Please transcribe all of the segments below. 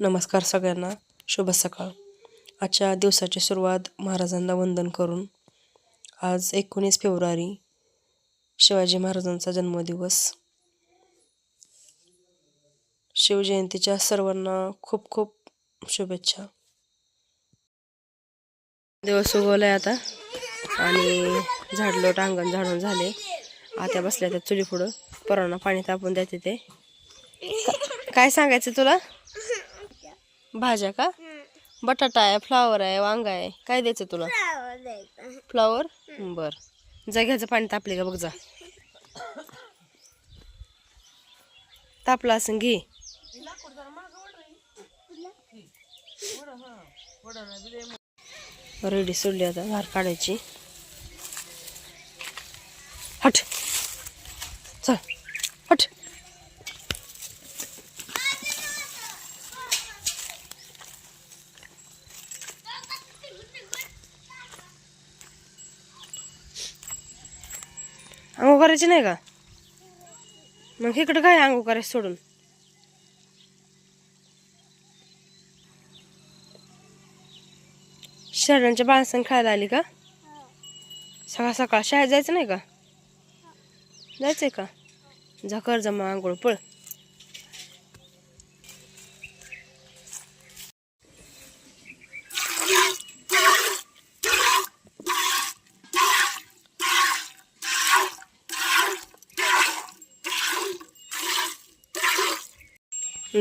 नमस्कार सगळ्यांना. शुभ सकाळ. आजच्या दिवसाची सुरुवात महाराजांना वंदन करून. आज एकोणीस फेब्रुवारी शिवाजी महाराजांचा जन्मदिवस. शिवजयंतीच्या सर्वांना खूप खूप शुभेच्छा. दिवस उगवलाय आता. आणि झाडलो अंगण झाडून झाले. आत्या बसल्या त्या चुली पुढं पोरांना पाणी तापून द्यायचे ते काय सांगायचं तुला? भाज्या का? बटाटा आहे फ्लावर आहे वांगा आहे. काय द्यायचं तुला? फ्लावर? बर. जा घ्यायचं पाणी तापले का बघ जा. तापला असं घे. रेडी सोडली आता धार काढायची. हट चल हट अंघोळ करायची नाही का? मग इकडं काय अंघोळ करायचं सोडून? शहरांच्या बाळसंग खायला आली का? सकाळ सकाळ शाळेत जायचं नाही का? जायचंय का? जा कर जमा आंघोळ पळ.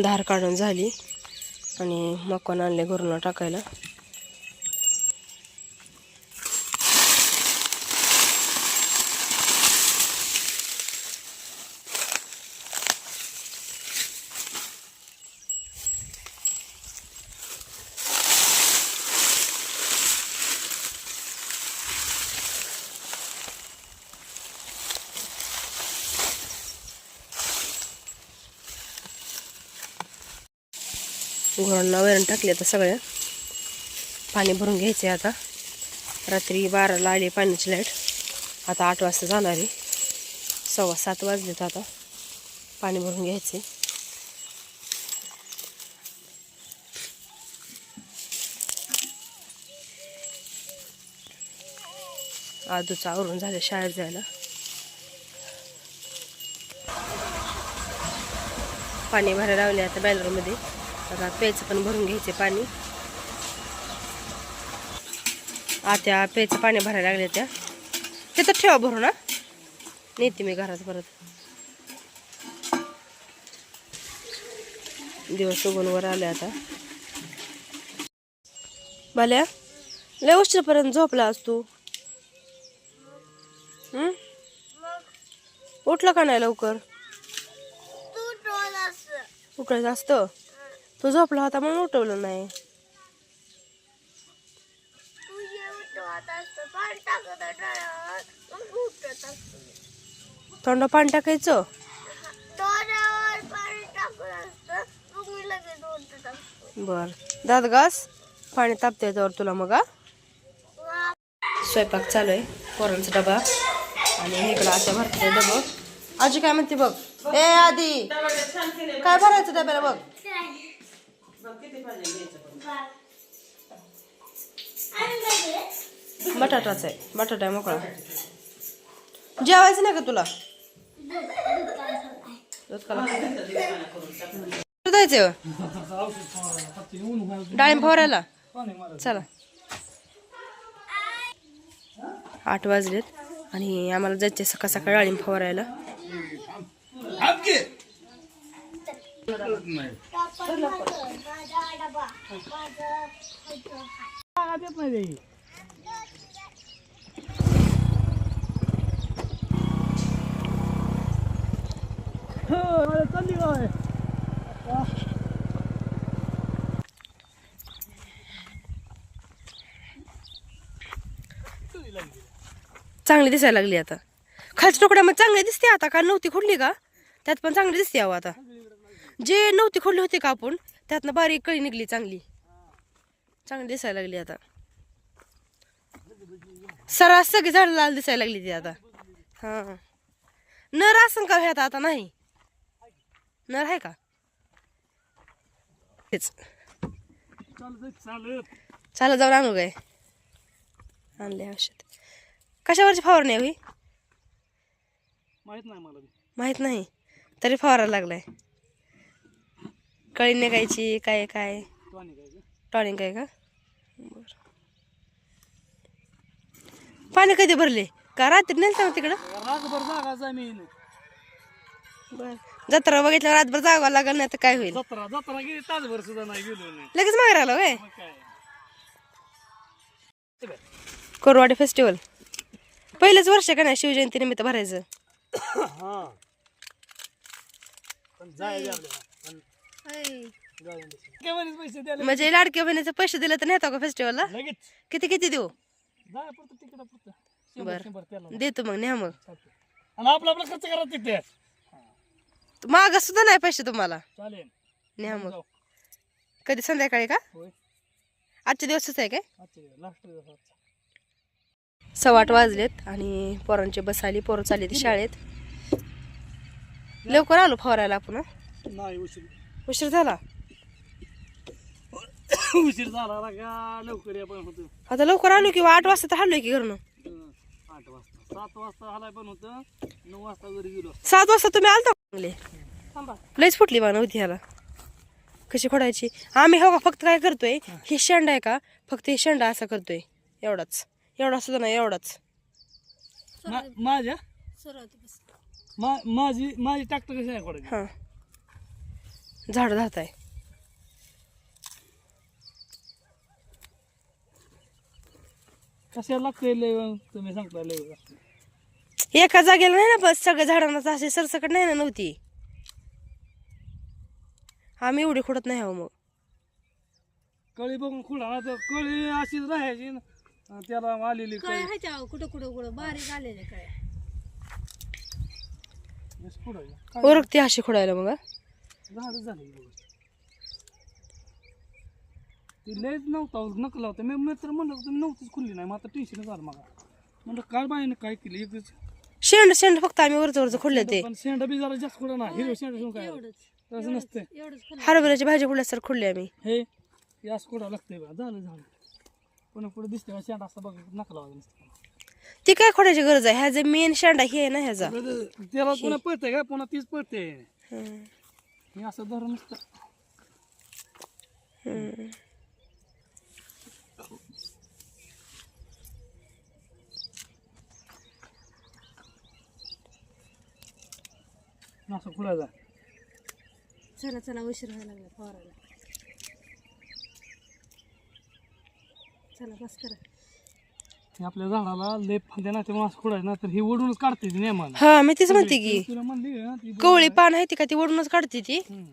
धार काढून झाली आणि मकवान आणले घरून टाकायला. गुरांना आता सगळ्या पाणी भरून घ्यायचे आता. रात्री बाराला आली पाण्याची लाइट. आता आठ वाजता जाणार. आहे सव्वा सात वाजलेत आता. पाणी भरून घ्यायचे आजूचं आवरून झालं शाळेत जायला. पाणी भरायला लावले आता बॅलरमध्ये. आता प्यायचं पण भरून घ्यायचे पाणी. आत्या प्यायचं पाणी भरायला लागले त्या. तिथं ठेवा भरून ना नेते मी घरात परत. दिवस उगून वर आले आता. बाल्या लय उशिरापर्यंत झोपला आज तू? उठला का नाही लवकर? उठायचं असतं? तो झोपला होता म्हणून उठवलं नाही. थंड पाणी टाकायचं? बर. दात घास. पाणी तापते त्यावर तुला मग स्वयंपाक चालू आहे. पोरांचा डबा. आणि इकडं आता भरते डबा. आजी काय म्हणते बघ? ए आधी. काय भरायचं डब्याला बघ? बटाटाच आहे. बटाटा आहे मोकळा. जेवायचं नाही का तुला? दूध का हो. डाळिंब फवारायला? चला. आठ वाजलेत आणि आम्हाला जायचे सकाळ सकाळ डाळिंब फवारायला. चांगली दिसायला लागली आता. खालच्या मग चांगली दिसते आता का नव्हती खोडली का? त्यात पण चांगली दिसते अहो आता. जे नव्हती खोडली होती का आपण त्यातनं बारीक कळी निघली चांगली. चांगली दिसायला लागली आता. सरास सगळी झाड लाल दिसायला लागली ती आता. हा. नर असं का ह्यात आता नाही? नर आहे का? तेच. चालत जाऊन आणू काय? आणले औषध. कशावरची फवारणी आहे होई माहीत नाही मला बी. माहीत नाही. तरी फवारायला लागलाय. कळी निघायची काय काय? टॉनिंग काय का? बरं. पाणी कधी भरले? का रात्री नेलं मग तिकडं? रातभर जागा जमीन. बर. जत्रा बघितलं रातभर जागावं लागल नाही तर काय होईल? जत्रा जत्रा गेली तासभर सुद्धा नाही गेलो नाही लगेच मागे राहिलं वय काय? कोरवाडी फेस्टिवल पहिलंच वर्ष का नाही शिवजयंती निमित्त भरायचं पैसे द्यायला म्हणजे लाडक्या बहिणीचे पैसे दिले तर नेता का फेस्टिवलला लगेच. किती किती देऊ? पुरतं पुरतं बरं. शंभर त्याला. देतो मग न्या मग. आणि आपला आपला खर्च करा तिथे. माग सुद्धा नाही पैसे तुम्हाला. चालेल. न्या मग. कधी संध्याकाळी का? होय. आजच्या दिवसच आहे काय? आजचे लास्ट दिवस आजचा. सव्वा आठ वाजलेत आणि पोरांची बस आली पोरं चालली ती शाळेत. लवकर आलो फवारायला आपण हं? नाही उशीर. उशीर झाला? उशीर झाला ना का लवकर या पण होतं. आता लवकर आलो किंवा आठ वाजता तर हल्लोय की घरनं. हं, आठ वाजता. सात वाजता हलाय पण होतं नऊ वाजता घरी गेलो. सात वाजता तुम्ही आलता का चांगले? लईच फुटली बा नव्हती ह्याला. कशी खोडायची आम्ही हो का फक्त काय करतोय ही शेंडा आहे का? फक्त ही शेंडा असा करतोय. एवढाच. एवढा सुद्धा नाही एवढाच. मा- माझ्या? मा- माझी माझी ट्रॅक्टर कशी आहे कोणाची हां. झाड जात आहे कशाला लय? तुम्ही सांगता लय. एका जागेला नाही ना बस सगळ्या झाडांना असे सरसकट नाही ना नव्हती आम्ही एवढी खोडत नाही हो मग कळी बघून खुडा ना तर कळी अशीच राहायची ना. आणि त्याला आलेली काय कळी ह्याच्या कुठं कुठं कुठं बारीक आलेले काय अशी खुडायची. काय ओरखते अशी खोडायला मग हा? झाडच झालं हे बघा. ती लयच नव्हता नकला होता. मी मित्र म्हणलं तुम्ही नव्हतीच खुल्ली नाही. मग आता टेन्शन झालं मला. म्हणलं काय बाईने काय केलं? एकच शेंड शेंड फक्त आम्ही वरच वरच खोडले ते पण शेंडा बी जरा जास्त खुडा ना हिरव शेंडा शिवून काय? तसं फुलं हरभऱ्याची भाजी खोडल्यासारखं खोडले आम्ही. हे असं खुडा लागतंय बा. झालं झालं. पुन्हा पुढे दिसतंय का? शेंडा असं बघ नकला होता नुसतं. ती काय खोडायची गरज आहे? ह्या जे मेन शेंडा हे आहे ना ह्याचा. त्याला पुन्हा पळतंय का? पुन्हा तीच पळते मी असं धरून असं हम्म. जा. चला चला उशीर व्हायला लागला फवारायला चला बस करा. हे आपल्या झाडाला लय फांद्या नाही तेव्हा असं खुडायचं ना तर ही ओढूनच काढते ती नेमानं. हा मी तीच म्हणते की तुला म्हणली ना ती कवळी पान आहे ती का ती ओढूनच काढते ती? हम्म.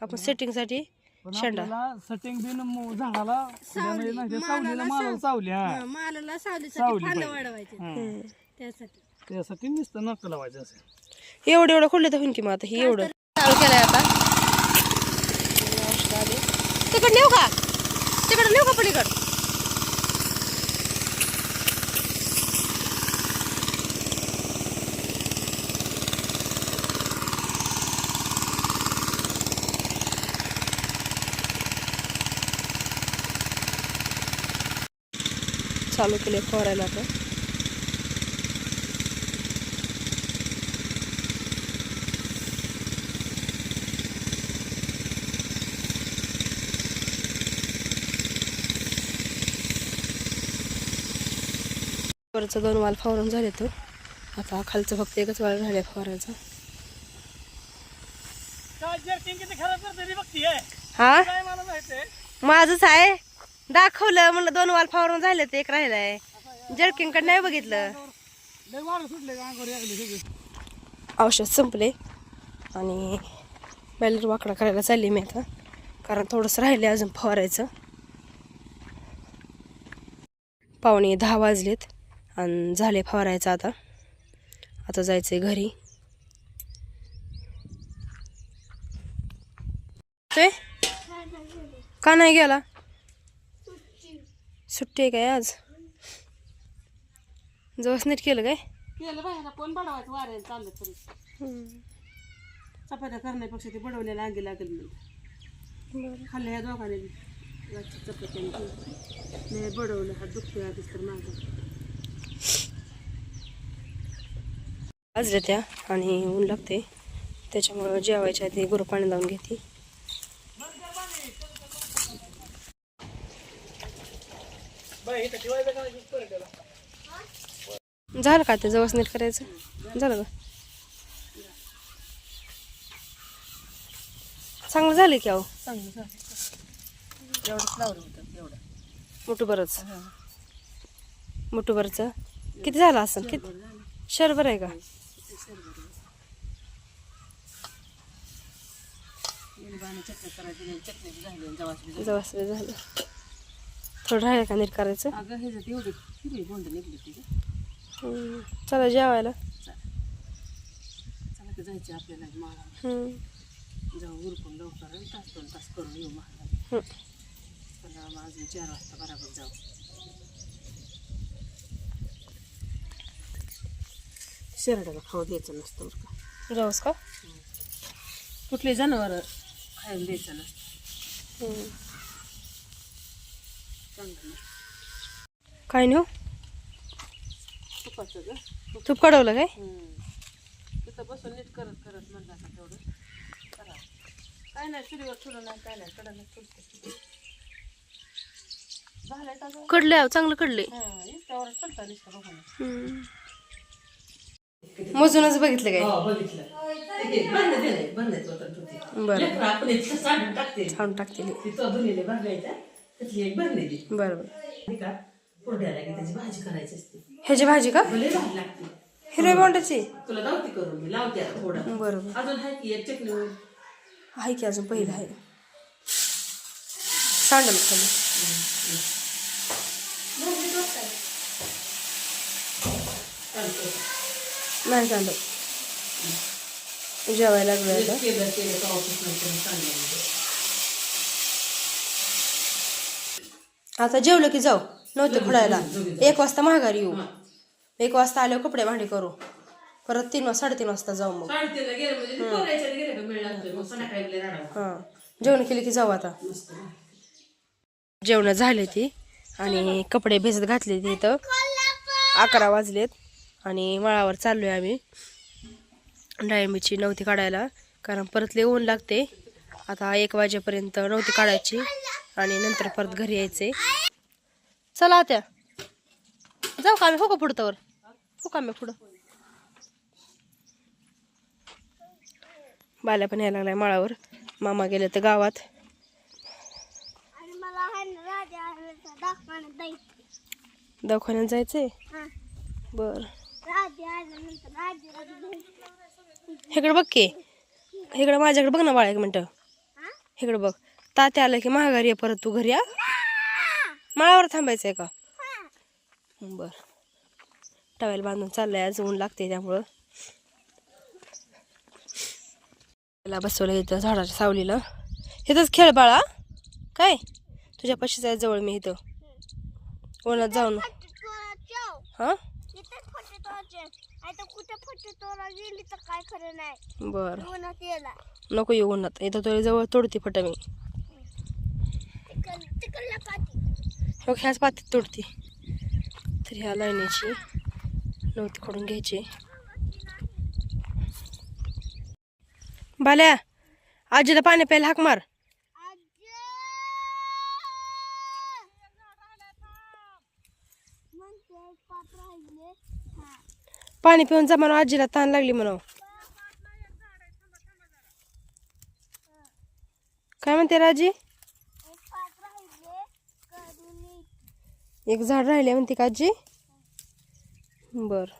आपण सेटिंगसाठी पण शेंडा. आपल्याला सेटिंग बिन म- झाडाला फुलामध्ये नाही ते सावलीला मालाला सावली हा. मालाला सावलीसाठी सावली फांद्या पाहिजे. वाढवायचे हम्म. त्यासाठी. त्यासाठी नुसतं नक लावायचं असं. एवढं एवढं खोडलं तर होईन की मग आता ही एवढं. चालू केलंय आता. तिकड नेऊ का? तिकड नेऊ का पलीकड? चालू केले फवारायला आता. वरचं दोन वाल फवारून झाले तो आता खालचं फक्त एकच वाल राहिले फवारायचं हा? माझंच आहे. दाखवलं म्हणलं दोन वाल फवारून झाले ते एक राहिलाय. जर्किंगकडे नाही बघितलं. औषध संपले आणि बॅलर वाकडा करायला चालली मी आता. कारण थोडंसं राहिले अजून फवारायचं. पावणे दहा वाजलेत आणि झाले फवारायचं आता. आता जायचं आहे घरी. ते? का नाही गेला? सुट्टी आहे काय आज? जवळ नीट केलं काय? केलं बाहेर कोण बडवायचं? वाऱ्याला चाललं तरी. चपात्या करण्यापेक्षा ते बडवलेल्या अंगी लागेल म्हणून. खाल्ल्या ह्या दोघांनी रातची चपात्याने मी बडवलं. हात दुखतोय आधीच तर माझा. वाजल्या त्या आणि ऊन लागते त्याच्यामुळं जेवायच्या आधी गुरु पाणी लावून घेते. झालं का ते जवळ नीट करायचं? झालं का? चांगलं झालं की अहो. चांगलं झालं एवढंच लावलं होतं एवढं. मोठं बरंच मोठं बरंच किती झालं असं किती? शरभर आहे का? लिंबाने चटणी करायची चटणी झाली जवास जवळ झालं. थोडं राहिलं का नीट करायचं? अगं हे जर एवढी हिरवी बोंड निघली हम्म. चला जेवायला. चला की जायचे आपल्याला हम्म. जाऊ उरकून लवकर आणि तास दोन तास करून येऊ महाराज हम्म. पण अजून चार वाजता बराबर जाऊ. शेरडाला खाऊ द्यायचं नसतं बरं का. जाऊस का? कुठले जनावर खायला द्यायचं नसतं. हम्म. काय नेऊ तूप कडवलं काय? तिथं बसून नीट करत करत म्हणलं तेवढं. काय नाही नाही काय नाही कडले अहो, चांगलं कडले हां बघून मोजूनच बघितलं काय? हो. बरं. छान टाकते त्यातली एक भरणी दे बरं बरं नाही का? कोरड्याला की त्याची भाजी करायची असते. ह्याची भाजी का? भले भाजी लागते. हिरव्या बोंडाची? तुला लावते करून मी लावते आता थोडं. बरोबर. अजून आहे की एक चटणी? आहे की अजून पहिलं आहे. सांडल खाली नाही सांडल जेवायला लागलं आता. केलं केलं का ऑफिस नंतर चांगलं आता जेवलं की जाऊ. नव्हते फुडायला एक वाजता माघारी येऊ. एक वाजता आल्यावर कपडे भांडी करू. परत तीन वाजता साडेतीन वाजता जाऊ मग. म्हणजे. हां. जेवण केले की जाऊ आता. जेवण झाले ती. आणि कपडे भिजत घातले ती इथं. अकरा वाजलेत. आणि मळावर चाललोय आम्ही. डाळिंबीची नव्हती काढायला. कारण परत लय ऊन लागते. आता एक वाजेपर्यंत नव्हती काढायची. आणि नंतर परत घरी यायचे चला त्या जाऊ का आम्ही? हो का पुढं तवर? हो का आम्ही पुढं? बाल्या पण यायला लागलाय माळावर. मामा गेले तर गावात. दवाखान्यात जायचंय. बर. इकडे बघ की. इकडं माझ्याकडे बघ ना बाळा एक मिनटं. इकडे बघ. तात्या आलं की महागारी आहे परत तू घरी या माळावर थांबायचंय का? बर. टवेल बांधून चाललंय आज ऊन लागते त्यामुळं. त्याला बसवलं इथं झाडाच्या सावलीला. इथंच खेळ बाळा काय? तुझ्या पाशीच आहे जवळ मी इथं. उन्हात जाऊन. हा. नाही. बर. नको येऊ उन्हात. इथं तुला जवळ तोडती फट मी. हो ह्याच पातीत तोडती. तर ह्या लाईनीची नव्हती खोडून घ्यायची. बाल्या आजीला पाणी प्यायला हाक मार. पाणी पिऊन जा म्हणून आजीला ताण लागली म्हणून. काय म्हणते राजी एक पाच राहिले करून ये. एक झाड राहिले म्हणते का आजी? बर.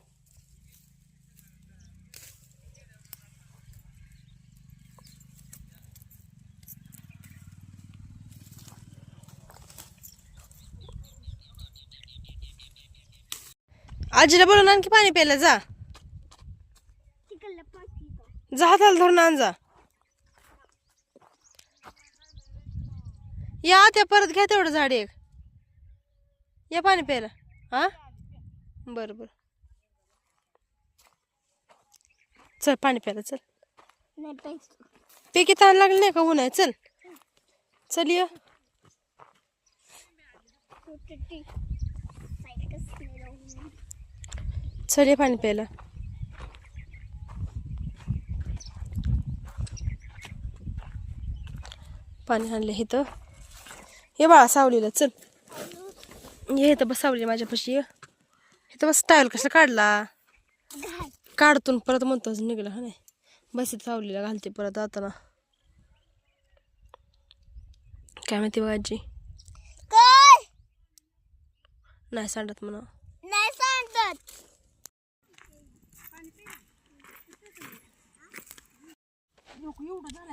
आजीला बोलून आणखी पाणी प्यायला जा. तिकडल्या जा हाताला धरून आण जा. या त्या परत घ्या तेवढं झाड एक. या पाणी प्यायला. हा? बरं बरं. चल पाणी प्यायला चल. नाही पैसे पे किती ताण लागले नाही का ऊन आहे चल. चल ये. चल ये पाणी प्यायला. पाणी आणलं इथं. हे बाळा सावलीला चल. ये इथं बस सावली माझ्यापाशी. ये इथं बस स्टाईल कसं काढला? काढतून परत म्हणतो निघला हा नाही. बस सावलीला घालते परत आता काय माहिती बघ आजी. नाही सांडत म्हणा. नाही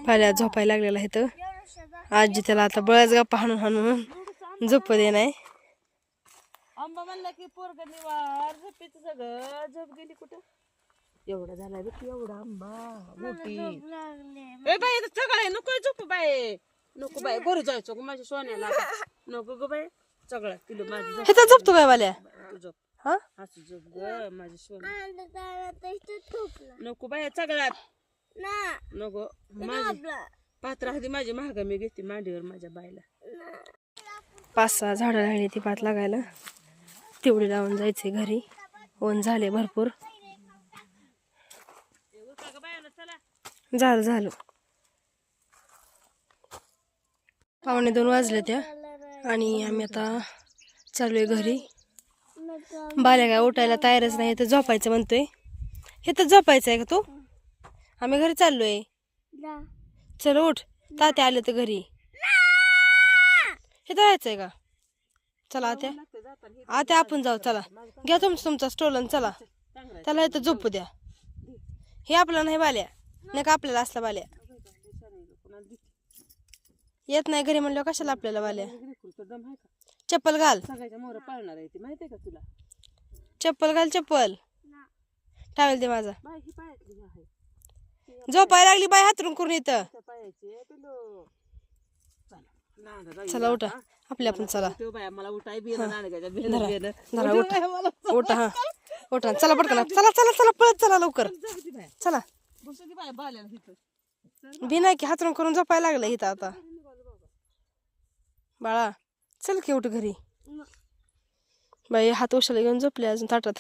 पाल्या झोपायला लागलेला इथं आजी त्याला आता बळच गप्पा हाणून हाणून झोप दे नाही. आंबा म्हणला की पोरग निवार झोपेच सगळं. झोप गेली कुठं? एवढा झालाय बघ की एवढा आंबा मोठी ए बाई इथं आहे. नको झोप बाय नको बाय घरी जायचो ग माझ्या सोन्याला. आता. नको ग बाय सगळं तिला माझी झोप. हे झोपतो काय वाल्या तू झोप. हा? असं झोप ग माझी सोन्या. नको बाय सगळ्यात ना. नको. माझी पात्र आधी माझी महाग मी घेते मांडीवर माझ्या बायला पाच सहा झाडं राहिली ती पात लागायला. तेवढे लावून जायचे घरी. ऊन झाले भरपूर. झालं झालं. पावणे दोन वाजले त्या. आणि आम्ही आता चाललोय घरी. बाल्या काय उठायला तयारच नाही तर झोपायचं म्हणतोय. हे तर झोपायचं आहे का तू? आम्ही घरी चाललोय. आहे चल उठ. तात्या आले तर घरी. हे राहायचंय का? चला आत्या. आत्या आपण जाऊ चला. घ्या तुमचं तुमचा स्टोलन चला. त्याला इथं झोपू द्या. हे आपलं नाही बाल्या. नाही का आपल्याला असला बाल्या? येत नाही घरी म्हणलं कशाला आपल्याला बाल्या? चप्पल घाल. चप्पल घाल चप्पल. टावेल दे माझा. झोपायला लागली बाय हातरून करून इथं. चला. उठा. आपल्या आपण चला. तो बाया मला उठाय बिना नांदगाच्या बिना धरा बिना हा. उठा चला पटकन. चला चला चला. पळत चला लवकर. बाया. चला. बसू दे बाया बाल्याला तिथं बिना की हातरून करून झोपायला लागलं इथं आता. बाळा चल की उठ घरी. बाई हात उशाला घेऊन झोपले अजून ताटात.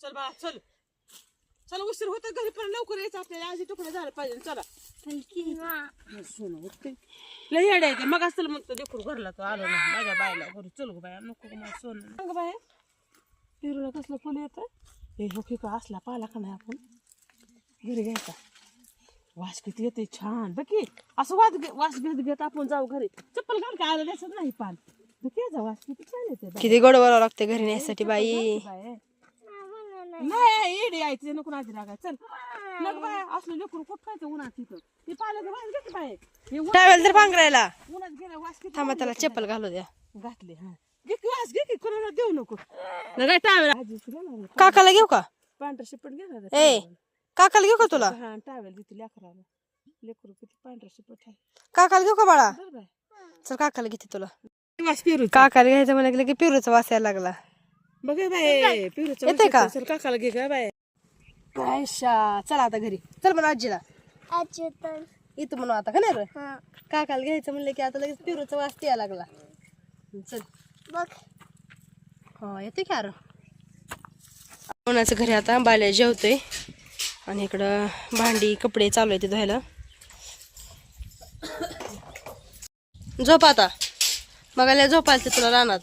चल बा चल. चल उशीर होतं घरी पण लवकर यायचं आपल्याला. आधी तुकडे झालं पाहिजे. चला. सोनं होते लय येड्या येते मग असलं मग तो देखून घरला तो आलो ना माझ्या बायला घरी चल गो बाया नको गं माझं सोनं. सांग बाया पेरूला कसलं फुल येतं हे हो की असला पाला का नाही आपण? घरी घ्यायचा. वास किती येते छान. बघी असं वास घे वास घेत घेत आपण जाऊ घरी. चप्पल घाल का? आलं द्यायचं नाही पान. बघी वास किती छान येते बाई. किती गोड बोलावं लागते घरी न्यायसाठी बाई. बाय. नाही. येडी आहे तिथे नको आधी लागाय चल. मग बाय असलं लेकरू खायचं उन्हात तिथं? ते वास घेते बाय हे उ- टावेल तर पांघरायला. उन्हात गेला वास किती थांबा त्याला चप्पल घालू द्या. घातले हा. घे की वास घे की कोणाला देऊ नको. काय टावेल आजी ना काकाला घेऊ का? पांढरा शिपट घेणार ए काकाला घेऊ का तुला? हा टावेल देते लेकराला. लेकरू किती पांढरा शिपट आहे. काकाला घेऊ का बाळा? बरं बाय. चल काकाला घेते तुला. वास पेरू काकाला घ्यायचं म्हणलं की पिरूचा वास यायला लागला. बघ हे बाय पेरूचं येते का? चल काकाला घे का बाय आयशा चला आता घरी. चल म्हणून आजीला. इथं म्हणून आता का नाही रे? हा. काकाला घ्यायचं म्हणलं की आता लगेच पिरूचा वास यायला लागला. चल. बघ. हा येते की अरे कोणाचं घरी आता बाल्या जेवतोय. आणि इकडं भांडी कपडे चालू आहे ते धुवायला. झोप आता. बघायला झोप आली तुला रानात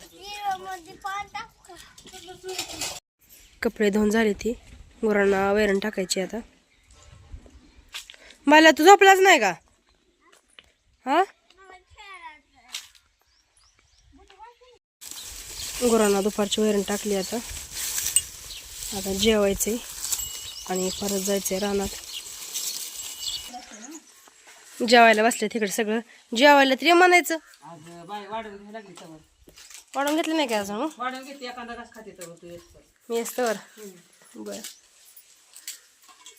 मध्ये पान टाकू का कपडे धुवून झाले ती. गुरांना वैरण टाकायची आता. मला तू झोपलाच नाही का? हा? गुरांना दुपारची वैरण टाकली आता. आता जेवायचे आणि परत जायचंय रानात. जेवायला बसले तिकडे सगळं. जेवायला तरी म्हणायचं. वाढून घेतलं नाही का अजून? मग? वाढून घेते एखादा घास खाते तर तू येत मी असतं वर बर.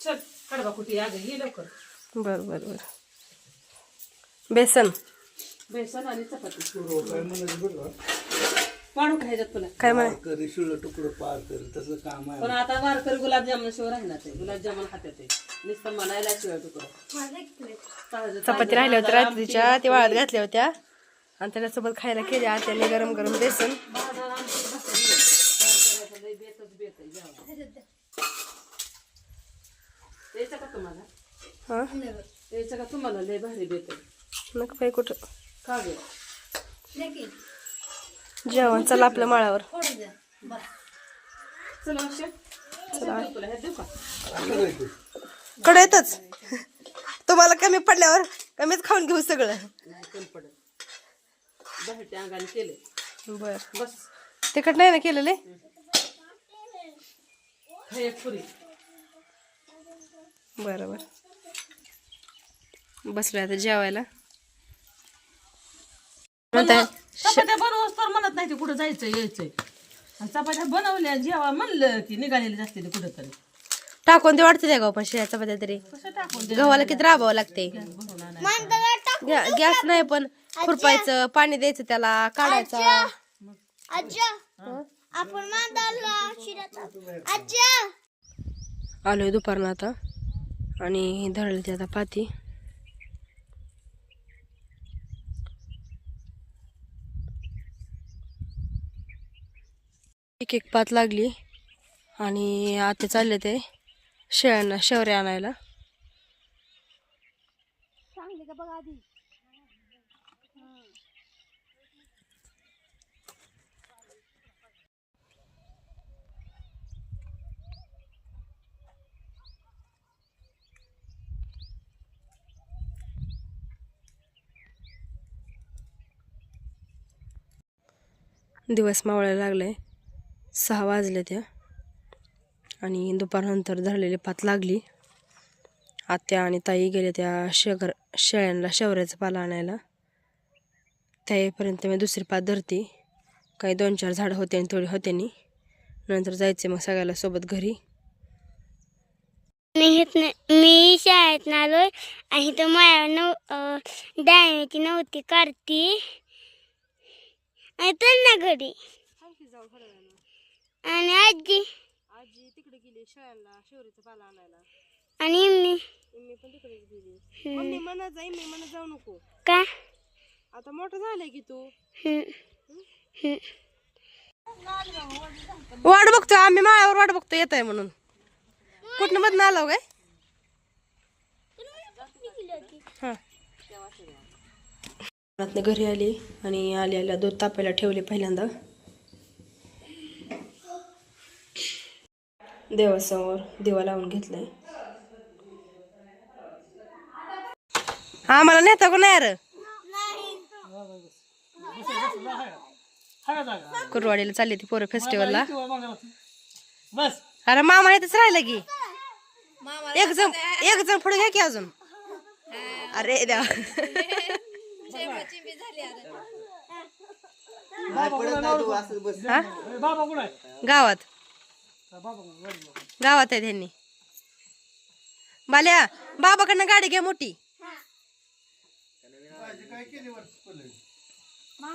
चल कडबा कुठे अगं ये लवकर. बर बर बर. बेसन. बेसन आणि चपाती. का ह्याच्यात तुला. काय म्हणे? करी शिळ तुकडं पार करी तसं काम आहे. पण आता वारकरी गुलाबजामुन शिवाय राहिला ते गुलाबजामुन खात्यात ते. नुसतं म्हणायला शिवाय तुकडं. चपाती राहिल्या होत्या रात्रीच्या ते वाळत घातल्या होत्या. आणि त्याच्यासोबत खायला केल्या आत्याने गरम गरम बेसन. यायचं का तुम्हाला? हा? यायचं का तुम्हाला? लय भारी बेत नका बाई कुठं? का जेवण चला आपल्या माळावर. चला कडे येतच. तुम्हाला कमी पडल्यावर कमीच खाऊन घेऊ सगळं. बाहेरच्या अंगाने केले बर. बस. तिकट नाही ना केलेले? हे एक पुरी. बरं बरं. बसलोय आता जेवायला. म्हणताय चपात्या बनवूस तर म्हणत नाही ते कुठं जायचं यायचंय. आणि चपात्या बनवल्या जेव्हा म्हणलं की निघालेली असते ते कुठं तरी टाकून ते वाटते त्या गाव पण शिळ्या चपात्या तरी. कसं टाकून दे गव्हाला किती राबावं लागते बनवून गॅ- गॅस नाही पण खुरपायचं पाणी द्यायचं त्याला काढायचा. आपण आलोय दुपारनं आता. आणि धरले ते आता पाती. एक एक पात लागली. आणि आता चालले ते शेळ्यांना शेवऱ्या आणायला. दिवस मावळायला लागलाय सहा वाजले त्या आणि दुपारनंतर धरलेली पात लागली. आत्या आणि ताई गेल्या त्या शेगर शेळ्यांना शेवऱ्याचा पाला आणायला. त्यापर्यंत मी दुसरी पात धरते. काही दोन चार झाडं होते आणि थोडी होते नंतर जायचे मग सगळ्याला सोबत घरी. मी मी शाळेत आलोय आणि तो माझ्या नव डायनीची नव्हती काढती. तर ना घरी. आणि आजी? आजी तिकडे गेली शेळ्यांना शेवरीचा पाला आणायला. आणि मी मी पण तिकडेच गेली. मम्मी म्हणत जाई मी म्हणत जाऊ नको. का? आता मोठं झालंय की तू. हम्म. हम्म. वाट बघतोय आम्ही माळ्यावर वाट बघतोय येत आहे म्हणून. कुठनं मधनं आलो काय हा. रात्री घरी आली आणि आली आल्या दूध तापायला ठेवले पहिल्यांदा. देवासमोर दिवा लावून घेतलाय. हा मला नेता कोण नाही रे? कुरवाडीला चालली ती पोरं फेस्टिवलला अरे मामा इथंच राहिला की. एक जण एक जण पुढे घ्या की अजून. अरे हा? गावात. हा, बाबा कुठं आहे? गावात आहे त्यांनी. बाल्या बाबाकडनं गाडी घ्या मोठी.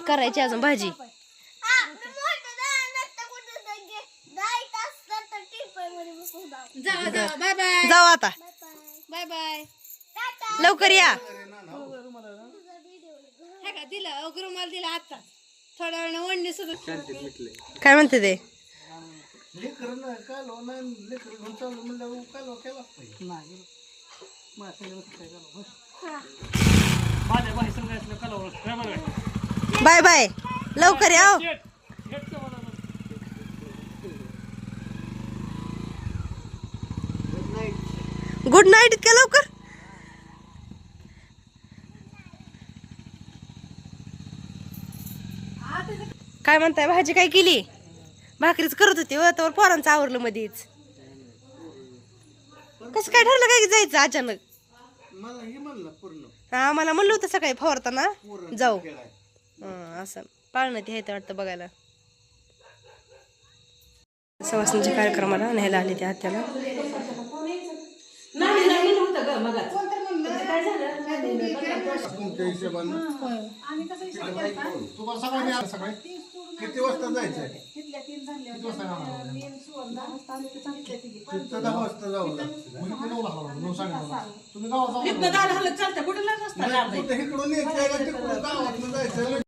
करायची अजून भाजी. जाऊ आता. Bye bye. लवकर या. दिला रुमाल दिला आता थोड्या वेळानं वडणी सुद्धा काय म्हणते ते नाही काय. माझ्या बाई. हे बघा. बाय बाय लवकर या हो. मला. गुड नाईट इतक्या लवकर काय म्हणताय भाजी काय केली? भाकरीच करत होती व तर पोरांचं आवरलं मध्येच कसं काय ठरलं काय की जायचं अचानक? हा मला म्हणलं होतं सकाळी फवारताना. जाऊ. हं, असं. पाळणं ते आहे वाटतं बघायला. सवासणीच्या कार्यक्रमाला न्यायला आले त्या आत्याला. नाही नाही नव्हतं ग किती वाजता जायचंय किती वाजता दहा वाजता इथे नऊ साडेनऊला. तुम्ही गावात जाऊ इकडून जायचं